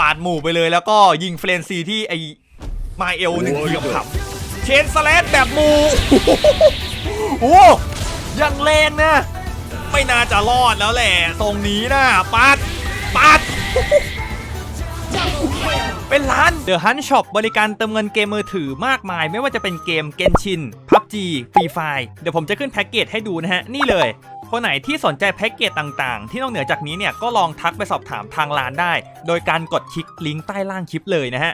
ปาดหมู่ไปเลยแล้วก็ยิงเฟรนซีที่ไอมาเอลหนึ่งทีกับขับเชนสแลดแบบหมูโอ้โหยังแรงนะ ไม่น่าจะรอดแล้วแหละตรงนี้นะปาดปาดเป็นร้าน The Hunt Shop บริการเติมเงินเกมมือถือมากมาย ไม่ว่าจะเป็นเกม Genshin PUBG Free Fire เดี๋ยวผมจะขึ้นแพ็กเกจให้ดูนะฮะ นี่เลย คนไหนที่สนใจแพ็กเกจต่างๆ ที่นอกเหนือจากนี้เนี่ยก็ลองทักไปสอบถามทางร้านได้ โดยการกดคลิกลิงก์ใต้ล่างคลิปเลยนะฮะ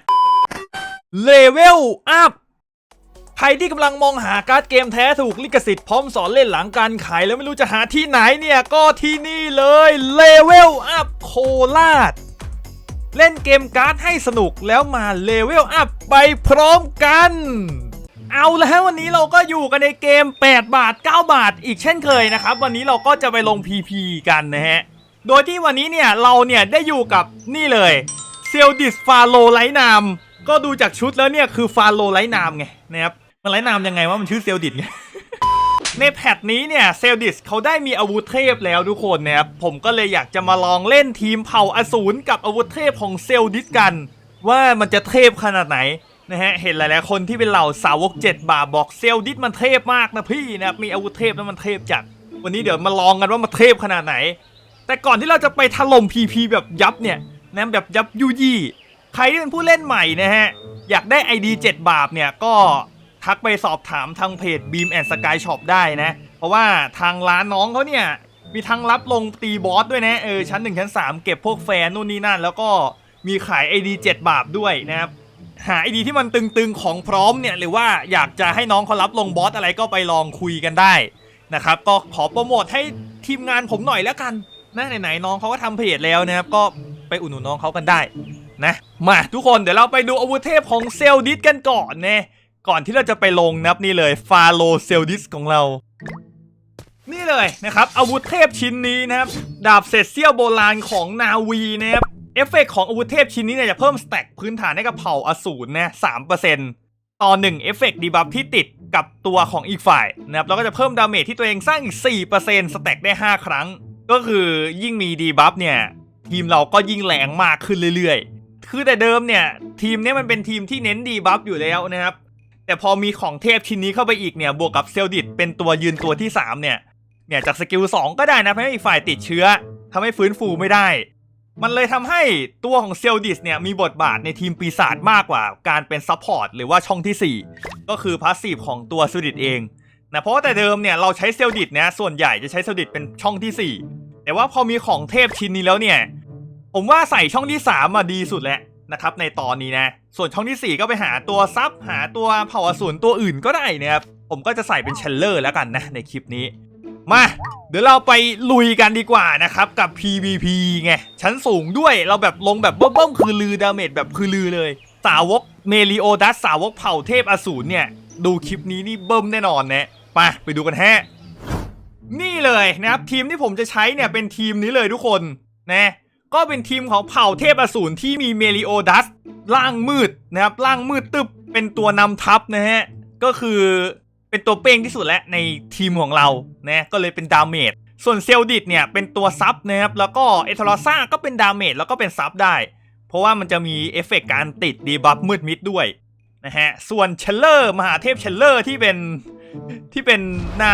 Level Up ใครที่กำลังมองหาการ์ดเกมแท้ถูกลิขสิทธิ์พร้อมสอนเล่นหลังการขายแล้วไม่รู้จะหาที่ไหนเนี่ย ก็ที่นี่เลย Level Up โคราชเล่นเกมการ์ดให้สนุกแล้วมาเลเวลอัพไปพร้อมกัน เอาแล้ววันนี้เราก็อยู่กันในเกม 8 บาท 9 บาท อีกเช่นเคยนะครับ วันนี้เราก็จะไปลง PP กันนะฮะ โดยที่วันนี้เนี่ยเราเนี่ยได้อยู่กับนี่เลยเซลดิสฟาโลไลนามก็ดูจากชุดแล้วเนี่ยคือฟาโลไลนามไงนะครับมันไลนามยังไงว่ามันชื่อเซลดิสไงในแพทนี้เนี่ยเซลดิสเขาได้มีอาวุธเทพแล้วทุกคนนะครับผมก็เลยอยากจะมาลองเล่นทีมเผ่าอสูรกับอาวุธเทพของเซลดิสกัน ว่ามันจะเทพขนาดไหน นะฮะเห็นหลายๆคนที่เป็นเหล่าสาวก7บาบอกเซลดิสมันเทพมากนะพี่นะครับมีอาวุธเทพแล้วมันเทพจัด วันนี้เดี๋ยวมาลองกันว่ามันเทพขนาดไหน แต่ก่อนที่เราจะไปถล่มพีพีแบบยับเนี่ยนะแบบยับยุยี่ใครที่เป็นผู้เล่นใหม่นะฮะอยากได้ ID 7 บาปเนี่ยก็ทักไปสอบถามทางเพจ Beam and Sky Shop ได้นะ เพราะว่าทางร้านน้องเขาเนี่ยมีทั้งรับลงตีบอสด้วยนะเออชั้น 1 ชั้น 3 เก็บพวกแฟนนู่นนี่นั่น แล้วก็มีขาย ID 7 บาทด้วยนะครับ หา ID ที่มันตึงๆของพร้อมเนี่ยหรือว่าอยากจะให้น้องเขารับลงบอสอะไรก็ไปลองคุยกันได้นะครับก็ขอโปรโมทให้ทีมงานผมหน่อยแล้วกันนะไหนๆน้องเขาก็ทำเพจแล้วนะครับก็ไปอุดหนุนน้องเขากันได้นะมาทุกคนเดี๋ยวเราไปดูอาวุธเทพของเซลดิสกันก่อนนะก่อนที่เราจะไปลงนับนี่เลยฟาโลเซลดิสของเรา นี่เลยนะครับอาวุธเทพชิ้นนี้นะครับดาบเศษเสี้ยวโบราณของนาวีนะครับ เอฟเฟกต์ของอาวุธเทพชิ้นนี้เนี่ยจะเพิ่มสแต็กพื้นฐานให้กับเผ่าอสูรนะสามเปอร์เซ็นต์ต่อหนึ่งเอฟเฟกต์ดีบัฟที่ติดกับตัวของอีกฝ่ายนะครับแล้วก็จะเพิ่มดาเมจที่ตัวเองสร้างอีก4%สแต็กได้5ครั้ง ก็คือยิ่งมีดีบัฟเนี่ยทีมเราก็ยิ่งแรงมากขึ้นเรื่อยๆ คือแต่เดิมเนี่ยทีมเนี้ยมันเป็นทีมที่เน้นดีบัฟอยู่แล้วนะครับแต่พอมีของเทพชิ้นนี้เข้าไปอีกเนี่ยบวกกับเซลดิตเป็นตัวยืนตัวที่3เนี่ยเนี่ยจากสกิล2ก็ได้นะให้อีกฝ่ายติดเชื้อทำให้ฟื้นฟูไม่ได้ มันเลยทำให้ตัวของเซลดิสเนี่ยมีบทบาทในทีมปีศาจมากกว่าการเป็นซัพพอร์ตหรือว่าช่องที่ 4 ก็คือพาสซีฟของตัวซลดิตเองนะเพราะว่าแต่เดิมเนี่ยเราใช้เซลดิตเนี่ยส่วนใหญ่จะใช้เซลดิตเป็นช่องที่ 4 แต่ว่าพอมีของเทพชิ้นนี้แล้วเนี่ย ผมว่าใส่ช่องที่3มาดีสุดแล้วนะครับในตอนนี้นะ ส่วนช่องทีสี่4 ก็ไปหาตัวซับหาตัวเผ่าอสูรตัวอื่นก็ได้นะครับผมก็จะใส่เป็นเชลเลอร์แล้วกันนะในคลิปนี้ มา เดี๋ยวเราไปลุยกันดีกว่านะครับ กับ PVP ไง ชั้นสูงด้วยเราแบบลงแบบเบิ้มๆคือลือดาเมจแบบคือลือเลย สาวกเมลิโอดัสสาวกเผ่าเทพอสูรเนี่ย ดูคลิปนี้นี่เบิ้มแน่นอนนะไปไปดูกันแฮะนี่เลยนะครับทีมที่ผมจะใช้เนี่ยเป็นทีมนี้เลยทุกคนนะก็เป็นทีมของเผ่าเทพอสูรที่มีเมลิโอดัสร่างมืดนะครับร่างมืดตึบเป็นตัวนำทัพนะฮะก็คือ เป็นตัวเป้งที่สุดแล้วในทีมของเรานะก็เลยเป็นดาเมจส่วนเซลดิตเนี่ยเป็นตัวซับนะครับแล้วก็เอทอร์ซ่าก็เป็นดาเมจแล้วก็เป็นซับได้ เพราะว่ามันจะมีเอฟเฟกต์การติดดีบัฟมืดมิดด้วยนะฮะส่วนเชลเลอร์มหาเทพเชลเลอร์ที่เป็นที่เป็นหน้า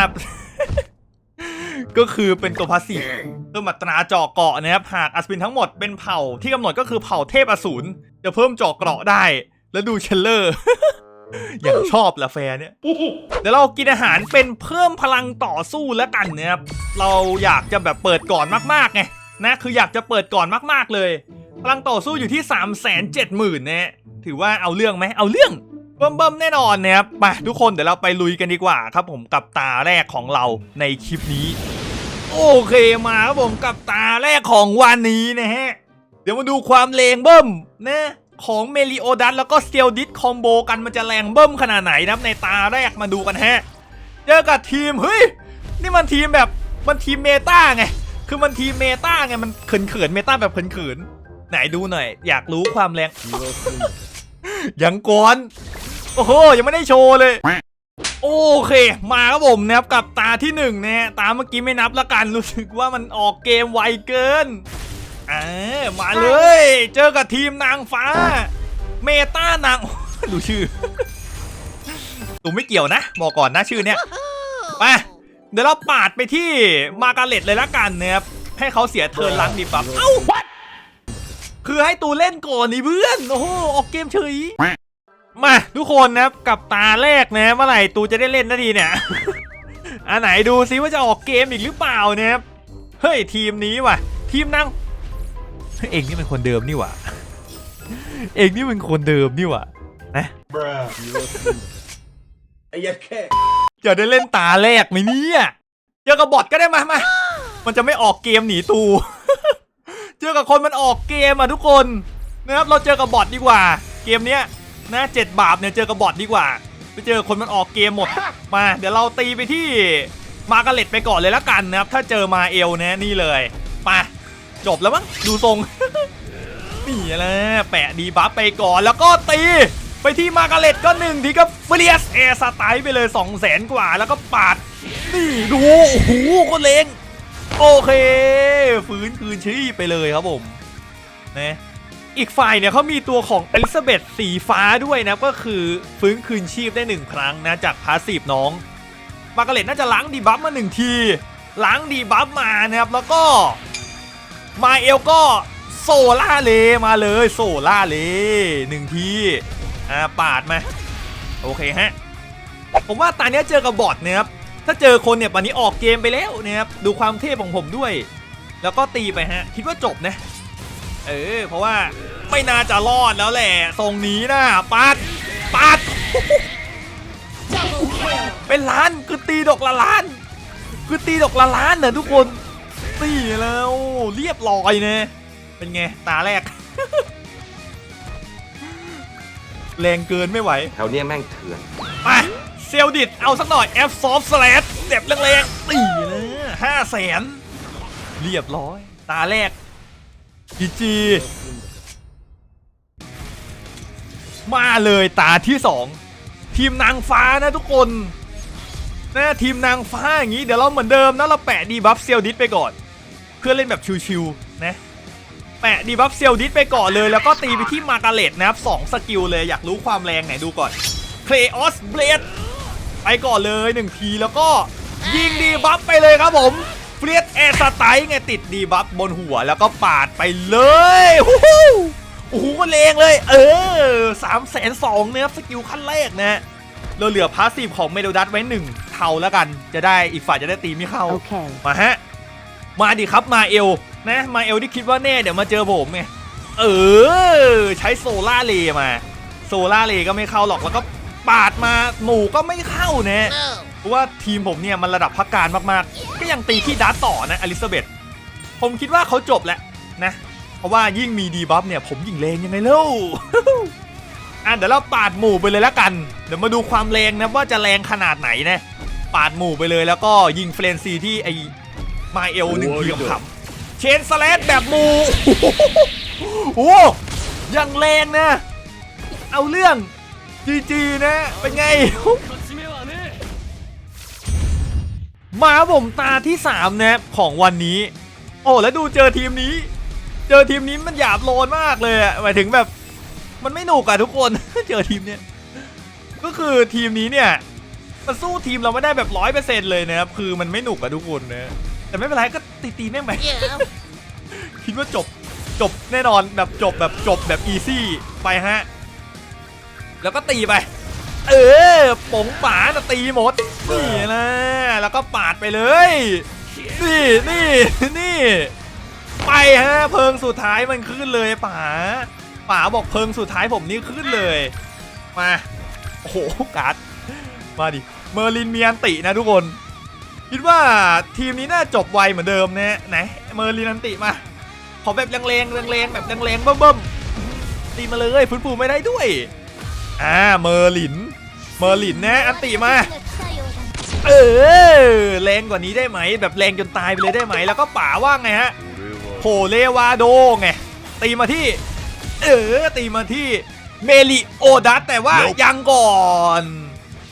ก็คือเป็นตัวพาสซีฟเพิ่มอัตราเจาะเกาะนะครับหากอัศวินทั้งหมดเป็นเผ่าที่กำหนดก็คือเผ่าเทพอสูรจะเพิ่มเจาะเกราะได้ แล้วดูเชลเลอร์ อย่างชอบละแฟร์เนี่ยเดี๋ยวเรากินอาหารเป็นเพิ่มพลังต่อสู้แล้วกันนะครับเราอยากจะแบบเปิดก่อนมากๆไงนะคืออยากจะเปิดก่อนมากๆเลย พลังต่อสู้อยู่ที่ 3 7 0 0 0 0นะฮะถือว่าเอาเรื่องไหมเอาเรื่องเบิ่มๆแน่นอนนะครับมาทุกคนเดี๋ยวเราไปลุยกันดีกว่าครับผมกับตาแรกของเราในคลิปนี้ โอเคมาครับผมกับตาแรกของวันนี้นะฮะเดี๋ยวมาดูความแรงเบิ้มนะ ของเมลิโอดัสแล้วก็เซียลดิสคอมโบกันมันจะแรงเบิ้มขนาดไหนนะครับในตาแรกมาดูกันฮะเจอกับทีมเฮ้ยนี่มันทีมแบบมันทีมเมตาไงคือมันทีมเมตาไงมันเขินเขินเมตาแบบเขินเขินไหนดูหน่อย อยากรู้ความแรงยังก่อนโอ้โหยังไม่ได้โชว์เลยโอเค มาครับผมนะครับกับตาที่หนึ่งเนะฮะตาเมื่อกี้ไม่นับละกันรู้สึกว่ามันออกเกมไวเกิน อ่ามาเลย เจอกับทีมนางฟ้า เมตานาง ดูชื่อตูไม่เกี่ยวนะบอกก่อนนะชื่อเนี้ยไปเดี๋ยวเราปาดไปที่มาการเล็ตเลยละกันนะครับให้เขาเสียเทิร์นล้างดีปั๊บเอ้าคือให้ตูเล่นก่อนนี่เพื่อนโอ้โหออกเกมเฉยมาทุกคนนะครับกับตาแรกนะเมื่อไหร่ตูจะได้เล่นนาทีเนี่ยอันไหนดูซิว่าจะออกเกมอีกหรือเปล่านะครับเฮ้ยทีมนี้ว่ะ ทีมนั่ง เองนี่เป็นคนเดิมนี่หว่า เองนี่เป็นคนเดิมนี่หว่านะไอ้ยัดแค่จะได้เล่นตาแรกไหมเนี่ยเจอกับบอทก็ได้มามามันจะไม่ออกเกมหนีตูเจอกับคนมันออกเกมอะทุกคนนะครับเราเจอกับบอทดีกว่า เกมเนี้ยนะเจ็ดบาปเนี่ยเจอกับบอทดีกว่าไปเจอคนมันออกเกมหมดมา เดี๋ยวเราตีไปที่มาการ์เล็ตไปก่อนเลยและกันนะครับ ถ้าเจอมาเอลนะนี่เลยมา จบแล้วมั้งดูทรง นี่แหละแปะดีบัฟไปก่อนแล้วก็ตีไปที่มาการเล็ตก็หนึ่งทีก็เฟรียสเอสไตล์ไปเลย2 0 0แสนกว่าแล้วก็ปาด นี่ดูโอ้โหคนเลงโอเคฟื้นคืนชีพไปเลยครับผมนะอีกฝ่ายเนี่ยเขามีตัวของอลิซาเบธสีฟ้าด้วยนะ ก็คือฟื้นคืนชีพได้หนึ่งครั้งนะ จากพาสีฟน้อง มาการเล็ตน่าจะล้างดีบัฟมาหนึ่งที ล้างดีบัฟมานะครับแล้วก็ มาเอลก็โซล่าเลมาเลยโซล่าเลหนึ่งทีอ่าปาดมาโอเคฮะผมว่าตาเนี้ยเจอกับบอทนะครับถ้าเจอคนเนี่ยปันนี้ออกเกมไปแล้วนะครับดูความเทพของผมด้วย แล้วก็ตีไปฮะคิดว่าจบนะเออเพราะว่าไม่น่าจะรอดแล้วแหละทรงนี้นะปาดปาดเป็นล้านคือตีดอกละล้าน คือตีดอกละล้านเนะทุกคน ตีแล้วเรียบร้อยนะเป็นไง ตาแรก แรงเกินไม่ไหว แถวเนี้ยแม่งเถื่อน ไปเซลดิตเอาสักหน่อย F soft slash เจ็บแรงๆตีเลยห้าแสนเรียบร้อย ตาแรกจีจีมาเลยตาที่สองทีมนางฟ้านะทุกคนนะทีมนางฟ้าอย่างนี้เดี๋ยวเราเหมือนเดิมนะเราแปะดีบัฟเซลดิสไปก่อน เพื่อเล่นแบบชิวๆนะแปะดีบัฟเซลดิสไปก่อนเลย แล้วก็ตีไปที่มาการ์เล็ตนะครับสองสกิลเลยอยากรู้ความแรงไหนดูก่อนเคลออสเบลดไปก่อนเลยหนึ่งทีแล้วก็ยิงดีบัฟไปเลยครับผมเฟรียสแอร์สไตล์ไงติดดีบัฟบนหัวแล้วก็ปาดไปเลยฮู้ฮู้โอ้โหก็เลงเลย เออสามแสนสองนะครับสกิลขั้นแรกนะฮะเราเหลือพาสซีฟของเมโดดัสไว้หนึ่งเทาแล้วกัน จะได้อีกฝ่ายจะได้ตีไม่เข้า Okay. มาฮะ มาดิครับมาเอลนะมาเอลที่คิดว่าแน่เดี๋ยวมาเจอผมไงเออใช้โซล่าเลมา โซล่าเลก็ไม่เข้าหรอกแล้วก็ปาดมาหมู่ก็ไม่เข้านะเพราะว่าทีมผมเนี่ยมันระดับพักการมากๆ ก็ยังตีที่ดัตต่อนะอลิซาเบธผมคิดว่าเขาจบแล้วนะ เพราะว่ายิ่งมีดีบัฟเนี่ยผมยิ่งแรงยังไงเล่าอะเดี๋ยวเราปาดหมู่ไปเลยละกัน เดี๋ยวมาดูความแรงนะว่าจะแรงขนาดไหนนะ ปาดหมู่ไปเลยแล้วก็ยิงเฟรนซีที่ไอ มาเอลหนึ่งทีกับขำเชนสแลดแบบหมู่โอ้โหยังแรงนะ เอาเรื่องจีจีนะ เป็นไง มาครับผมตาที่ 3 นะครับของวันนี้ โอ้แล้วดูเจอทีมนี้ เจอทีมนี้มันหยาบโลนมากเลยอะหมายถึงแบบมันไม่หนุกอะทุกคนเจอทีมเนี้ยก็คือทีมนี้เนี่ย มันสู้ทีมเราไม่ได้แบบร้อยเปอร์เซ็นต์เลยนะครับ คือมันไม่หนุกอะทุกคนนะ แต่ไม่เป็นไรก็ตีตีๆแม่งไปคิดว่าจบจบแน่นอนแบบจบแบบจบแบบอีซี่ไปฮะ แล้วก็ตีไป เออป๋งป๋าน่ะตีหมดนี่นะแล้วก็ปาดไปเลย นี่นี่นี่ไปฮะเพิงสุดท้ายมันขึ้นเลยป๋าป๋าบอกเพิงสุดท้ายผมนี่ขึ้นเลย มาโอ้โหการ์ดมาดิเมอร์ลินมีอันตินะทุกคน คิดว่าทีมนี้น่าจบไวเหมือนเดิมนะไหนเมอร์ลินอันติมา ขอแบบแรงๆแรงๆแบบแรงๆเบิ่มๆตีมาเลยฟื้นฟูไม่ได้ด้วย อ่าเมอร์ลิน เมอร์ลินนะอันติมา เออแรงกว่านี้ได้ไหม แบบแรงจนตายไปเลยได้ไหม แล้วก็ป่าว่าไงฮะโหเลวาโดไงตีมาที่ เออตีมาที่เมลิโอดัสแต่ว่ายังก่อน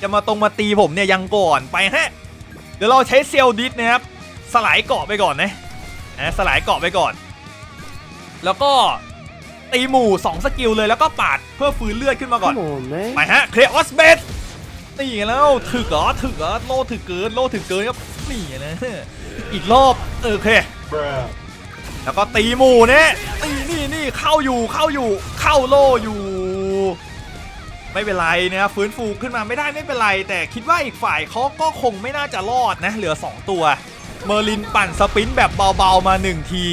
จะมาตรงมาตีผมเนี่ยยังก่อนไปฮะ เดี๋ยวเราใช้เซลลดิสนะครับสลายเกาะไปก่อนนะนะสลายเกาะไปก่อน แล้วก็ตีหมู่2สกิลเลยแล้วก็ปาดเพื่อฟื้นเลือดขึ้นมาก่อน Come on, man. ไปฮะเคลออสเบดนี่ไงแล้วถึกเหรอถึกเหรอโลถึกเกินโลถึกเกินครับนี่ไงนะอีกรอบเออโอเค Bruh. แล้วก็ตีหมู่เนี่ยตีนี่นี่เข้าอยู่เข้าอยู่เข้าโลอยู่ ไม่เป็นไรนะฟื้นฟูขึ้นมาไม่ได้ไม่เป็นไร แต่คิดว่าอีกฝ่ายเขาก็คงไม่น่าจะรอดนะเหลือ 2 ตัว เมอร์ลินปั่นสปินแบบเบาๆมา 1 ที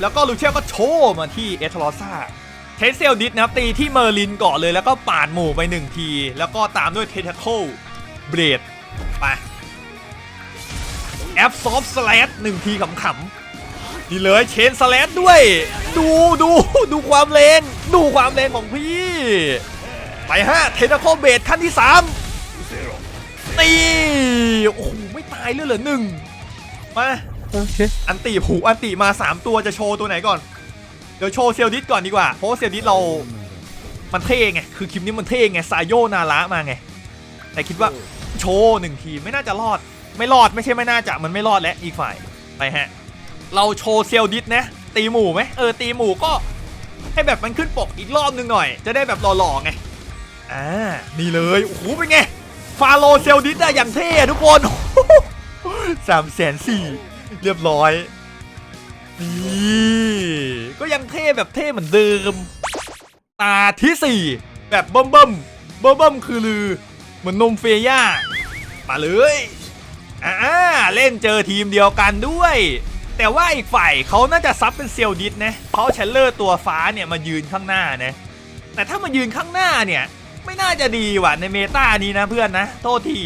แล้วก็ลูเชียก็โชว์มาที่เอทรอซ่าเทสเซลดิสนะครับตีที่เมอร์ลินก่อนเลยแล้วก็ปาดหมู่ไป 1 ที แล้วก็ตามด้วยเทเทโคลเบรดไปแอปซอฟสแลดหนึ่งทีขำๆนี่เลยเชนสแลดด้วย ดูดูดูความแรงดูความแรงของพี่ ไปฮะเทนโคเบดขั้นที่3ตีโอ้โหไม่ตายเลยเหรอหนึ่งมา Okay. อันตีผูอันตีมา 3 ตัวจะโชว์ตัวไหนก่อน เดี๋ยวโชว์เซลดิสก่อนดีกว่าเพราะว่าเซลดิสเรา มันเท่ไงคือคลิปนี้มันเท่ไงซายโยนาระมาไง แต่คิดว่าโชว์หนึ่งทีไม่น่าจะรอด ไม่รอดไม่ใช่ไม่น่าจะมันไม่รอดแล้วอีกฝ่ายไปฮะเราโชว์เซลดิสนะตีหมู่ไหมเออตีหมู่ก็ให้แบบมันขึ้นปกอีกรอบนึงหน่อย จะได้แบบหล่อๆไง อ่านี่เลยโอ้โหเป็นไง ฟาโลเซลดิสอะอย่างเท่อะทุกคนสามแสนสี่เรียบร้อยนี่ก็ยังเท่แบบเท่เหมือนเดิม ตาที่สี่แบบเบิ่มเบิ่มเบิ่มเบิ่มคือลือ เหมือนนมเฟย่า มาเลยอ่าเล่นเจอทีมเดียวกันด้วย แต่ว่าอีกฝ่ายเขาน่าจะซับเป็นเซลดิสนะเพราะเชลเลอร์ตัวฟ้าเนี่ยมายืนข้างหน้านะแต่ถ้ามายืนข้างหน้าเนี่ย ไม่น่าจะดีว่ะในเมตานี้นะเพื่อนนะ โทษที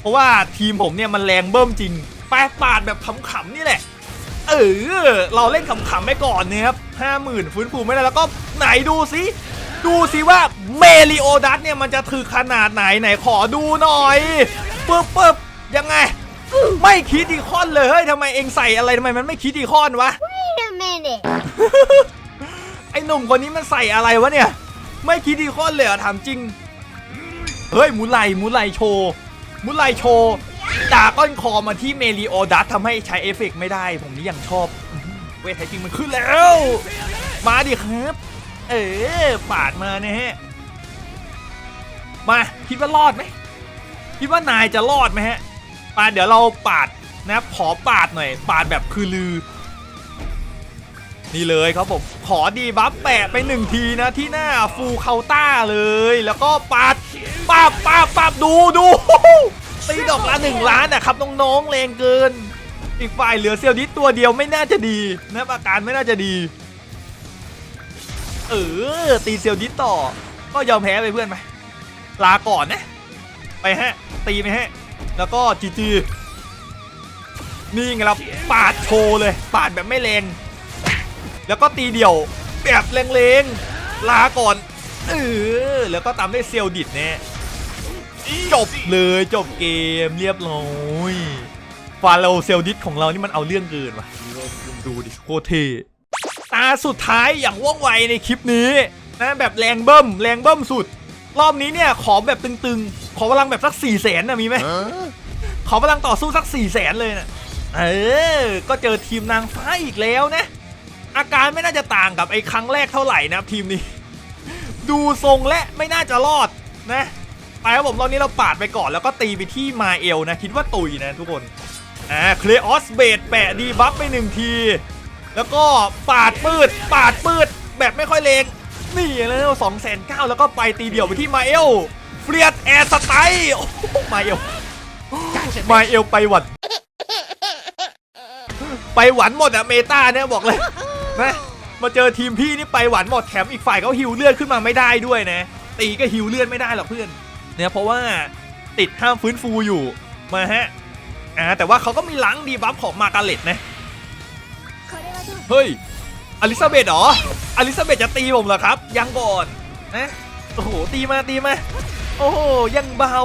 เพราะว่าทีมผมเนี่ยมันแรงเบิ่มจริงแปะปาดแบบขำๆนี่แหละ เออ เราเล่นขำๆไปก่อนนะครับห้าหมื่นฟื้นฟูไม่ได้แล้วก็ไหนดูสิดูสิว่าเมลิโอดัสเนี่ยมันจะถือขนาดไหนไหนขอดูหน่อยปึ๊บปึ๊บยังไง ไม่คิดอีคอนเลยเฮ้ยทำไมเองใส่อะไรทำไมมันไม่คิดอีคอนวะ Wait a minute. ไอ้หนุ่มคนนี้มันใส่อะไรวะเนี่ย ไม่คิดอีคอนเลยเหรอถามจริง เฮ้ยมูไลมูไลโชว์มูไลโชว์ด่าก้อนคอมาที่เมลิโอดัสทำให้ใช้เอฟเฟกต์ไม่ได้ ผมนี่ยังชอบ เวทไทยจริงมันขึ้นแล้ว มาดิครับ เออปาดมานะฮะ มาคิดว่ารอดไหมคิดว่านายจะรอดไหมฮะมาเดี๋ยวเราปาดนะครับขอปาดหน่อย ปาดแบบคือลือ นี่เลยครับผมขอดีบัฟแปะไปหนึ่งทีนะที่หน้าฟูเคาต้าเลย แล้วก็ปาดปาบปาบปาบดูดูตีดอกละหนึ่งล้านนะครับน้องๆแรงเกิน อีกฝ่ายเหลือเซลล์ดิสตัวเดียวไม่น่าจะดีนะอาการไม่น่าจะดี เออตีเซลล์ดิสต่อ ก็ยอมแพ้ไปเพื่อนไปลาก่อนนะ ไปฮะ ตีไปฮะ แล้วก็จีจีนี่ไงเราปาดโชว์เลย ปาดแบบไม่แรง แล้วก็ตีเดี่ยวแบบแรงๆลาก่อนเออแล้วก็ตามด้วยเซลดิดเนี่ยจบเลยจบเกมเรียบร้อยฟาโลเซลดิดของเรานี่มันเอาเรื่องเกินว่ะดูดิโคตรเทตาสุดท้ายอย่างว่องไวในคลิปนี้นะแบบแรงเบิ้มแรงเบิ้มสุด รอบนี้เนี่ยขอแบบตึงๆ ขอพลังแบบสักสี่แสนนะมีไหมขอพลังต่อสู้สักสี่แสนเลยนะเออ ก็เจอทีมนางฟ้าอีกแล้วนะ อาการไม่น่าจะต่างกับไอ้ครั้งแรกเท่าไหร่นะครับทีมนี้ ดูทรงและไม่น่าจะรอดนะไปครับผมตอนนี้เราปาดไปก่อนแล้วก็ตีไปที่มาเอลนะ คิดว่าตุยนะทุกคนอ่าเคลออสเบดแปะดีบัฟไปหนึ่งที แล้วก็ปาดปืดปาดปืดแบบไม่ค่อยเลงนี่แล้วสองแสนเก้าแล้วก็ไปตีเดี่ยวไปที่มาเอลเฟรียดแอร์สไตล์โอ้มาเอลมาเอลไปหวันไปหวันหมดอะเมตาเนี่ยบอกเลย นะมาเจอทีมพี่นี่ไปหวานหมดแถมอีกฝ่ายเขาหิวเลือดขึ้นมาไม่ได้ด้วยนะ ตีก็หิวเลือดไม่ได้หรอกเพื่อนเนี่ยเพราะว่าติดห้ามฟื้นฟูอยู่มาฮะอ่าแต่ว่าเขาก็มีล้างดีบัฟของมาการเล็ตนะเฮ้ยอลิซาเบธหรออลิซาเบธจะตีผมเหรอครับ ยังก่อนนะโอ้โหตีมาตีมาโอ้โหยังเบา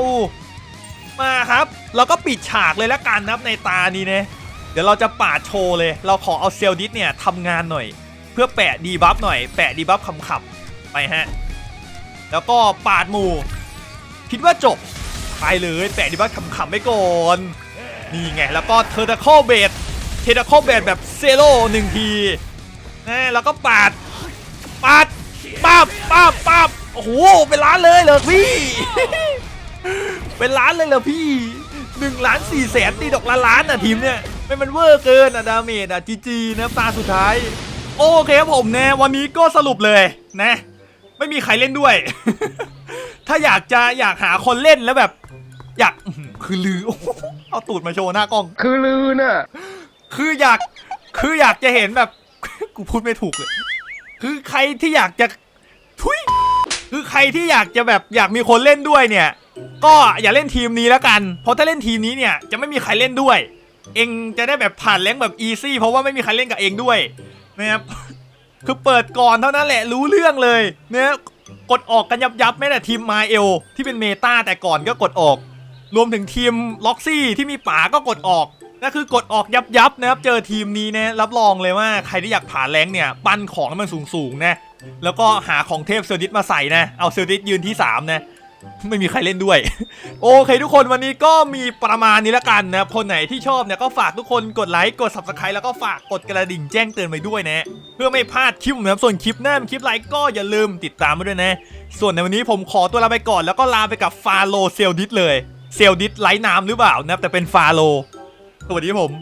มาครับ เราก็ปิดฉากเลยแล้วกันครับในตานี้นะ เดี๋ยวเราจะปาดโชว์เลย เราขอเอาเซลดิสเนี่ยทำงานหน่อย เพื่อแปะดีบัฟหน่อย แปะดีบัฟขำๆไปฮะ แล้วก็ปาดหมู่ คิดว่าจบไปเลยแปะดีบัฟขำๆไปก่อน นี่ไง แล้วก็เทอร์ดาโคเบดเทอร์ดาโคเบดแบบเซโร่หนึ่งทีนะแล้วก็ปาด ปาดป้าบป้าบป้าบโอ้โห เป็นล้านเลยเหรอพี่ เป็นล้านเลยเหรอพี่หนึ่งล้านสี่แสนตีดอกละล้านอะทีมเนี่ย ไม่มันเวอร์เกินอะดาเมจอะจีจีนะตาสุดท้าย โอเคครับผมนะวันนี้ก็สรุปเลยนะ ไม่มีใครเล่นด้วย ถ้าอยากจะอยากหาคนเล่นแล้วแบบ อยากอื้อหือคือลือโอ้โหเอาตูดมาโชว์หน้ากล้อง คือลือน่ะคืออยากคืออยากจะเห็นแบบ กูพูดไม่ถูกเลย คือใครที่อยากจะทุยคือใครที่อยากจะแบบอยากมีคนเล่นด้วยเนี่ย ก็อย่าเล่นทีมนี้แล้วกัน เพราะถ้าเล่นทีมนี้เนี่ยจะไม่มีใครเล่นด้วย เองจะได้แบบผ่านแรงแบบอีซี่เพราะว่าไม่มีใครเล่นกับเองด้วยนะครับคือเปิดก่อนเท่านั้นแหละรู้เรื่องเลยเนี่ยกดออกกันยับยับแม้แต่ทีมมาเอลที่เป็นเมตาแต่ก่อนก็กดออก รวมถึงทีมล็อกซี่ที่มีป๋าก็กดออกนั่นคือกดออกยับยับนะครับเจอทีมนี้นะรับรองเลยว่าใครที่อยากผ่านแรงเนี่ยปั้นของให้มันสูงสูงๆนะแล้วก็หาของเทพเซอร์ดิสมาใส่นะเอาเซอร์ดิสยืนที่3นะ ไม่มีใครเล่นด้วย โอเคทุกคนวันนี้ก็มีประมาณนี้ละกันนะคนไหนที่ชอบเนี่ยก็ฝากทุกคนกดไลค์กด subscribe แล้วก็ฝากกดกระดิ่งแจ้งเตือนไว้ด้วยนะ เพื่อไม่พลาดคลิปนะครับส่วนคลิปหน้าคลิปอะไรก็อย่าลืมติดตามมาด้วยนะ ส่วนในวันนี้ผมขอตัวลาไปก่อน แล้วก็ลาไปกับฟาโลเซลดิสเลย เซลดิสไร้น้ำหรือเปล่านะแต่เป็นฟาโลสวัสดีผม